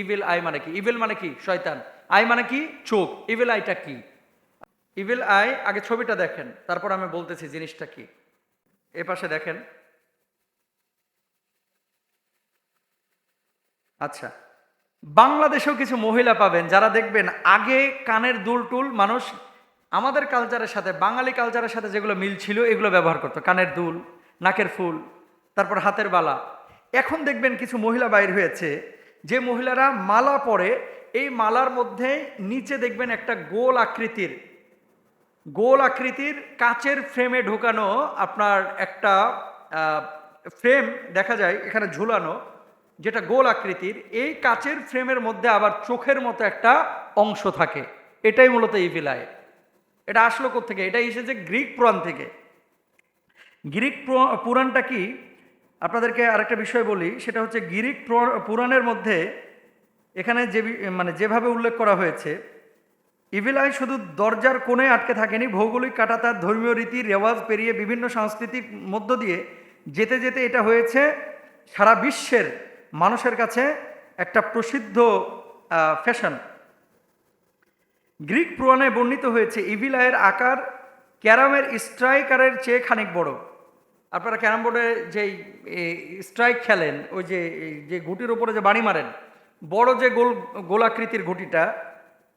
Evil I মানে কি? Evil মানে কি? শয়তান। আই মানে কি? চোখ। ইভিল আইটা কি? ইভিল আই আগে ছবিটা দেখেন। তারপর আমি বলতেছি জিনিসটা কি? এ পাশে দেখেন। আচ্ছা। বাংলাদেশেও কিছু মহিলা পাবেন যারা দেখবেন আগে কানের দুল টুল মানুষ আমাদের কালচারের সাথে, বাঙালি কালচারের সাথে যেগুলো মিল ছিল এগুলো ব্যবহার করতো। কানের দুল, নাকের ফুল, তারপর হাতের বালা। এখন দেখবেন কিছু মহিলা বাইর হয়েছে যে মহিলারা মালা পরে, এই মালার মধ্যে নিচে দেখবেন একটা গোল আকৃতির গোল আকৃতির কাচের ফ্রেমে ঢোকানো আপনার একটা ফ্রেম দেখা যায় এখানে ঝুলানো, যেটা গোল আকৃতির, এই কাচের ফ্রেমের মধ্যে আবার চোখের মতো একটা অংশ থাকে। এটাই মূলত এই ইভিলায় এটা আসলো থেকে এটা এসেছে গ্রিক পুরাণ থেকে। গ্রিক পুরাণটা কি? আপনাদেরকে আরেকটা বিষয় বলি, সেটা হচ্ছে গ্রিক পুরা- পুরাণের মধ্যে এখানে যে মানে যেভাবে উল্লেখ করা হয়েছে ইভিল আই শুধু দরজার কোণে আটকে থাকেনি, ভৌগোলিক কাটা তার ধর্মীয় রীতি, রেওয়াজ পেরিয়ে বিভিন্ন সাংস্কৃতিক মধ্য দিয়ে যেতে যেতে এটা হয়েছে সারা বিশ্বের মানুষের কাছে একটা প্রসিদ্ধ ফ্যাশন। গ্রিক পুরাণে বর্ণিত হয়েছে ইভিল আয়ের আকার ক্যারামের স্ট্রাইকারের চেয়ে খানিক বড়। আপনারা ক্যারাম বোর্ডে যেই স্ট্রাইক খেলেন, ওই যে যে ঘুটির উপরে যে বাড়ি মারেন, বড় যে গোল, গোলাকৃতির ঘুটিটা,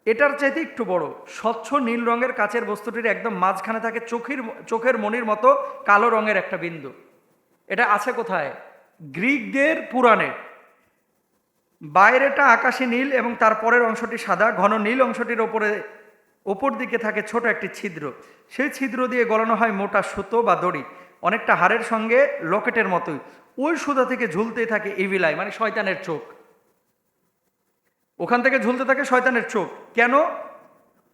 এটার চাইতে একটু বড়। স্বচ্ছ নীল রঙের কাচের বস্তুটির একদম মাঝখানে থাকে চোখের চোখের মনির মতো কালো রঙের একটা বিন্দু। এটা আছে কোথায়? গ্রিকদের পুরাণে। বাইরেটা আকাশি নীল এবং তার পরের অংশটি সাদা, ঘন নীল অংশটির ওপরে, ওপর দিকে থাকে ছোট একটি ছিদ্র। সেই ছিদ্র দিয়ে গলানো হয় মোটা সুতো বা দড়ি। অনেকটা হাড়ের সঙ্গে লকেটের মতোই ওই সুদা থেকে ঝুলতেই থাকে ইভিলাই মানে শয়তানের চোখ। ওখান থেকে ঝুলতে থাকে শয়তানের চোখ। কেন?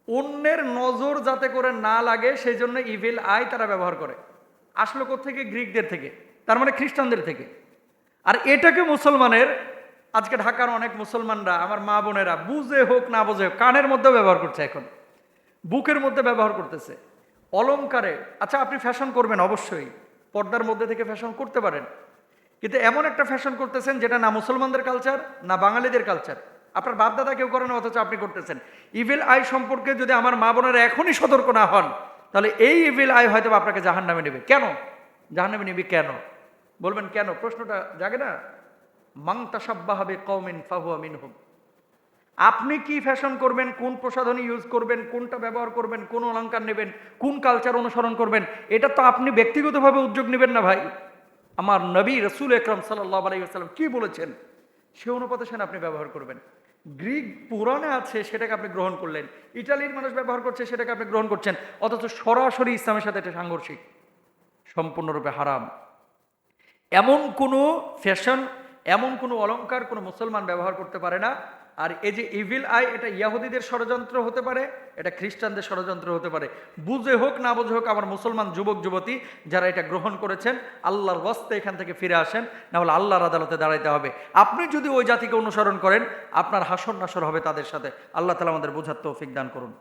অন্যের নজর যাতে করে না লাগে সেই জন্য ইভিল আই তারা ব্যবহার করে। আসলো থেকে গ্রিকদের থেকে, তার মানে খ্রিস্টানদের থেকে। আর এটাকে মুসলমানের, আজকে ঢাকার অনেক মুসলমানরা, আমার মা বোনেরা, বুঝে হোক না বুঝে হোক, কানের মধ্যে ব্যবহার করছে এখন। বুকের মধ্যে ব্যবহার করতেছে। অলংকারে আচ্ছা আপনি ফ্যাশন করবেন অবশ্যই। পর্দার মধ্যে থেকে ফ্যাশন করতে পারেন। কিন্তু এমন একটা ফ্যাশন করতেছেন যেটা না মুসলমানদের কালচার না বাঙালিদের কালচার আপনার বাপদাদা কেউ করেন অথচ আপনি করতেছেন। ইভিল আই সম্পর্কে যদি আমার মা বোনেরা এখনই সতর্ক না হন, তাহলে এই ইভিল আই হয়তো আপনাকে জাহান নামে নেবে। কেন? জাহান নামে নেবে কেন? বলবেন কেন? প্রশ্নটা জাগে না? মাং তাসাব্বা হবে কৌমিন ফাহুয়া মিনহুম। আপনি কি ফ্যাশন করবেন, কোন প্রসাধনী ইউজ করবেন, কোনটা ব্যবহার করবেন, কোন অলংকার নেবেন, কোন কালচার অনুসরণ করবেন, এটা তো আপনি ব্যক্তিগতভাবে উদ্যোগ নেবেন না ভাই। আমার নবী রসুল একরম সাল্লাহ আলাইসাল্লাম কি বলেছেন? সে অনুপাতে সেন আপনি ব্যবহার করবেন। গ্রিক পুরাণে আছে, সেটাকে আপনি গ্রহণ করলেন। ইটালির মানুষ ব্যবহার করছে, সেটাকে আপনি গ্রহণ করছেন। অথচ সরাসরি ইসলামের সাথে এটা সাংঘর্ষিক, সম্পূর্ণরূপে হারাম। এমন কোনো ফ্যাশন এমন কোনো অলঙ্কার কোনো মুসলমান ব্যবহার করতে পারে না আর এই যে ইভিল আই এটা ইয়াহুদিদের ষড়যন্ত্র হতে পারে, এটা খ্রিস্টানদের ষড়যন্ত্র হতে পারে। বুঝে হোক, না বুঝে হোক, আমার মুসলমান যুবক, যুবতী, যারা এটা গ্রহণ করেছেন, আল্লাহর বস্তে এখান থেকে ফিরে আসেন, না হলে আল্লাহর আদালতে দাঁড়াইতে হবে। আপনি যদি ওই জাতিকে অনুসরণ করেন, আপনার হাসর নাসর হবে তাদের সাথে। আল্লাহ তালা আমাদের বোঝার তৌফিক দান করুন।